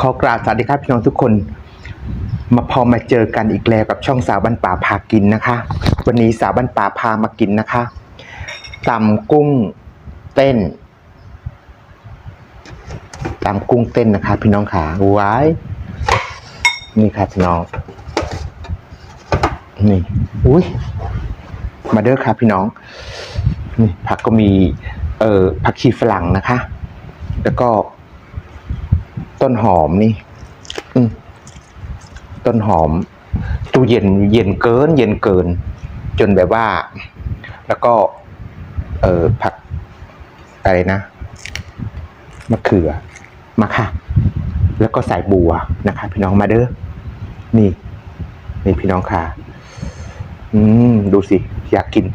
ขอกราบสวัสดีครับพี่น้องทุกคน มาพอมาเจอกันอีกแล้วกับช่องสาวบ้านป่าพากินนะคะ วันนี้สาวบ้านป่าพามากินนะคะตำกุ้งเต้นตำกุ้งเต้นนะคะ พี่น้องขาว้ายนี่ค่ะพี่น้องนี่อุ้ยมาเด้อค่ะพี่น้องนี่ผักก็มีเอ่อผักชีฝรั่งนะคะ แล้วก็ ต้นหอมนี่ อืต้นหอม ตู้เย็นเย็นเกิน เย็นเกิน จนแบบว่า แล้วก็ เออผักอะไรนะมะเขือมาค่ะ แล้วก็ใส่บัวนะคะ พี่น้องมาเด้อนี่ นี่พี่น้องค่ะ อืม ดูสิ อยากกิน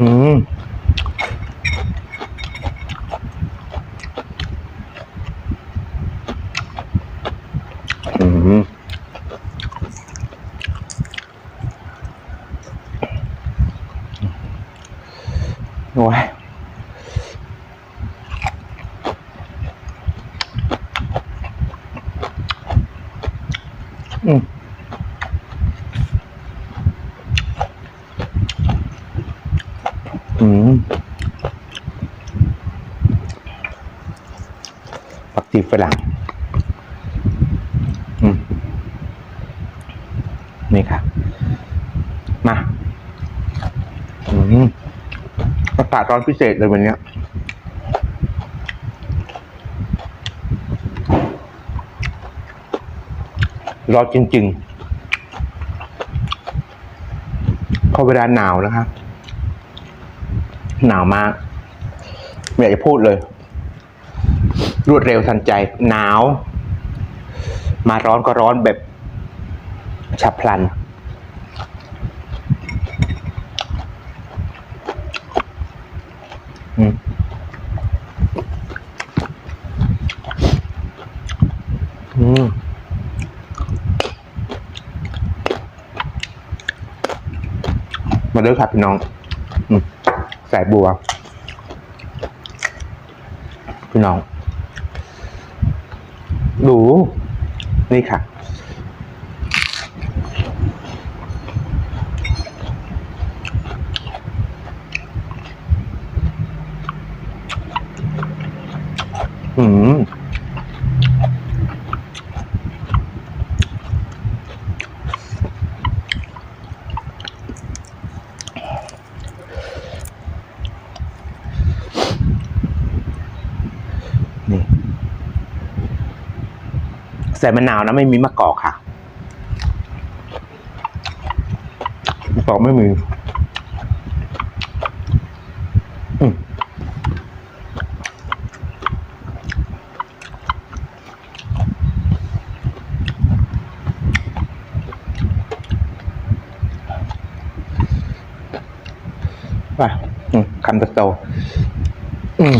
อืม อืมปักจีฝรั่งอืมนี่ค่ะ มาอืมอากาศร้อนพิเศษเลยวันเนี้ยร้อนจริงๆพอเวลาหนาวนะคะ หนาวมากไม่อยากจะพูดเลย รวดเร็วทันใจหนาว มาร้อนก็ร้อนแบบฉับพลัน อืมอืมมาเด้อครับพี่น้อง สายบัว พี่น้อง ดู นี่ค่ะ อืม นี่ ใส่มะนาวนะไม่มีมะกอกค่ะมะกอกไม่มีไปคำโตๆอืม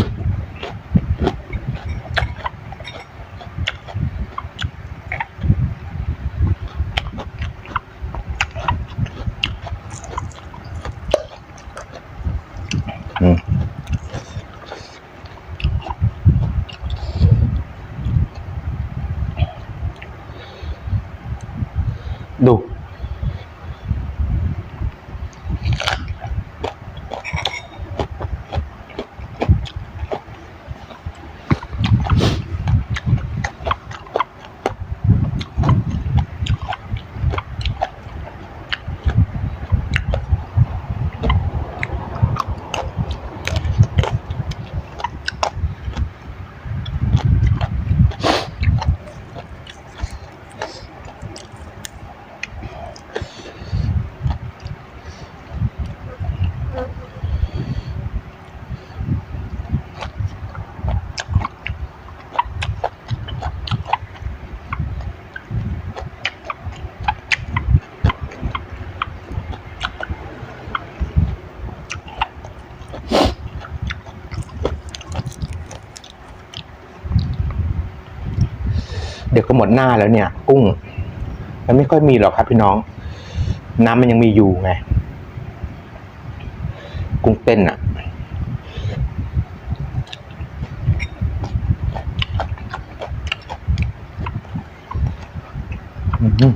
เดี๋ยวก็หมดหน้าแล้วเนี่ย กุ้ง มันไม่ค่อยมีหรอกครับพี่น้อง น้ำมันยังมีอยู่ไง กุ้งเต้นอะ่ะอืม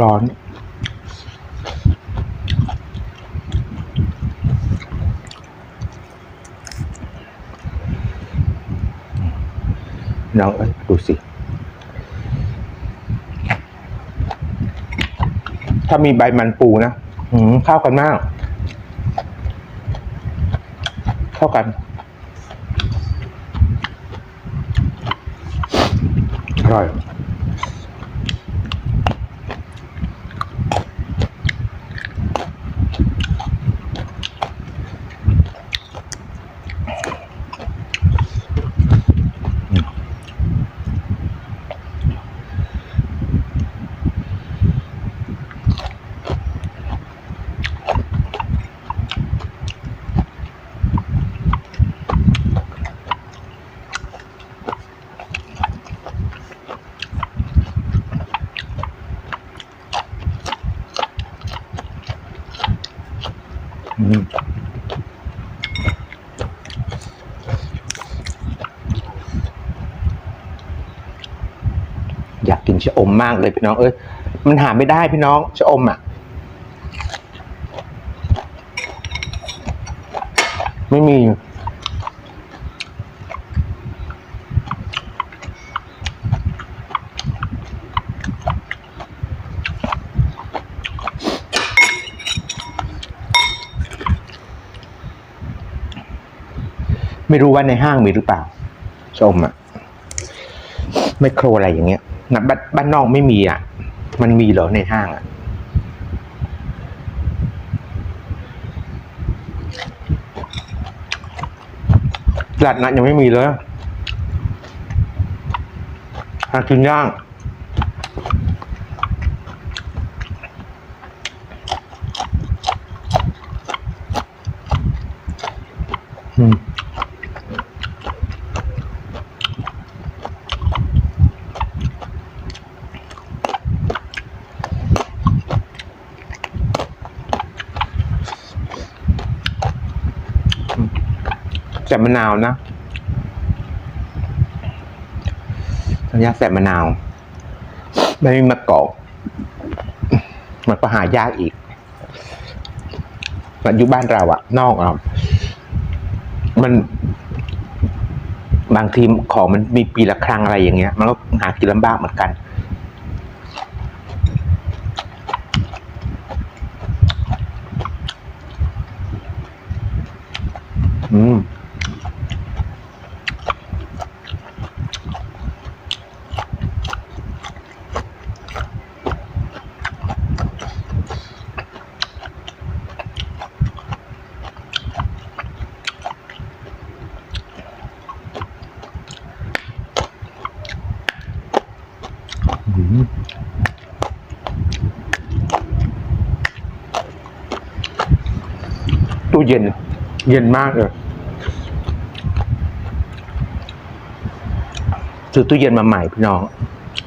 ร้อน น้องเอ้ยดูสิ ถ้ามีใบมันปูนะอืมเข้ากันมาก เข้ากันอร่อย อยากกินชะอมมากเลยพี่น้อง เอ้ย มันหาไม่ได้พี่น้องชะอมอะ ไม่มี ไม่รู้ว่าในห้างมีหรือเปล่าชมอะไมโครอะไรอย่างเงี้ยนะบ้านบ้านนอกไม่มีอะ มันมีเหรอในห้างอะ ตลาดนัดยังไม่มีเลยหากินย่าง ใส่มะนาวนะสัญญาใส่มะนาวไม่มีมะกอกมันก็หายากอีกมันอยู่บ้านเราอะนอกอะมัน บางทีของมันมีปีละครั้งอะไรอย่างเงี้ย มันก็หากินลำบากเหมือนกันอืม ตู้เย็น เย็นมากเลยซื้อตู้เย็นมาใหม่พี่น้อง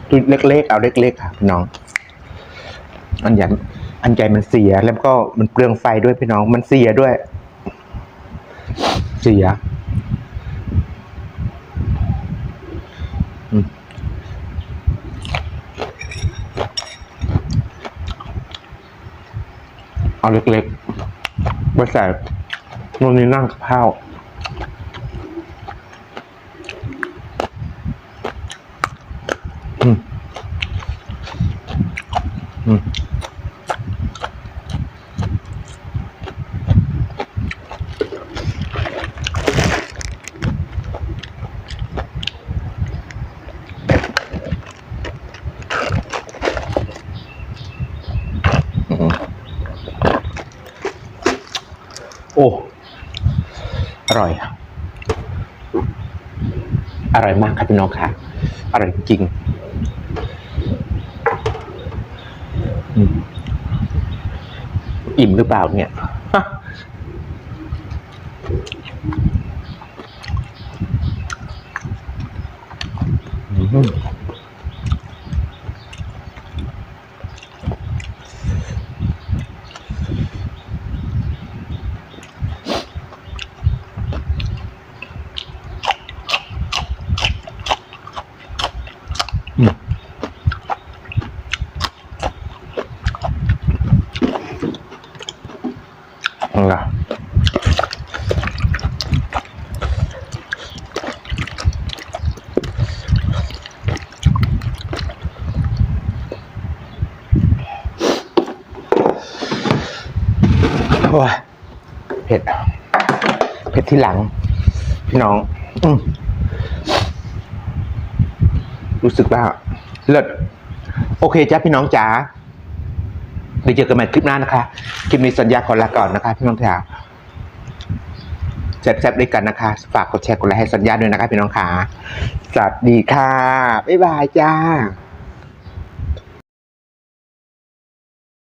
ตู้เล็กๆเอาเล็กๆค่ะพี่น้องอันใหญ่อันใหญ่มันเสียแล้วก็มันเปลืองไฟด้วยพี่น้องมันเสียด้วย เสียเอาเล็กๆ ไว้ใส่นู่นนี่นั่งกับข้าวอืมอืม โอ้อร่อยอร่อยมากครับพี่น้องค่ะอร่อยจริงอิ่มหรือเปล่าเนี่ยอืม เอาล่ะโอ้ยเผ็ด เผ็ดที่หลัง พี่น้องอรู้สึกว่าเลิศโอเคจ้าพี่น้องจ๋า ไปเจอกันใหม่คลิปหน้านะคะ คลิปนี้สัญญาขอลาก่อนนะคะ พี่น้องขาแซ่บๆด้วยกันนะคะ ฝากกดแชร์กดไลค์ให้สัญญาด้วยนะคะพี่น้องขาสวัสดีค่ะ บ๊ายบายจ้า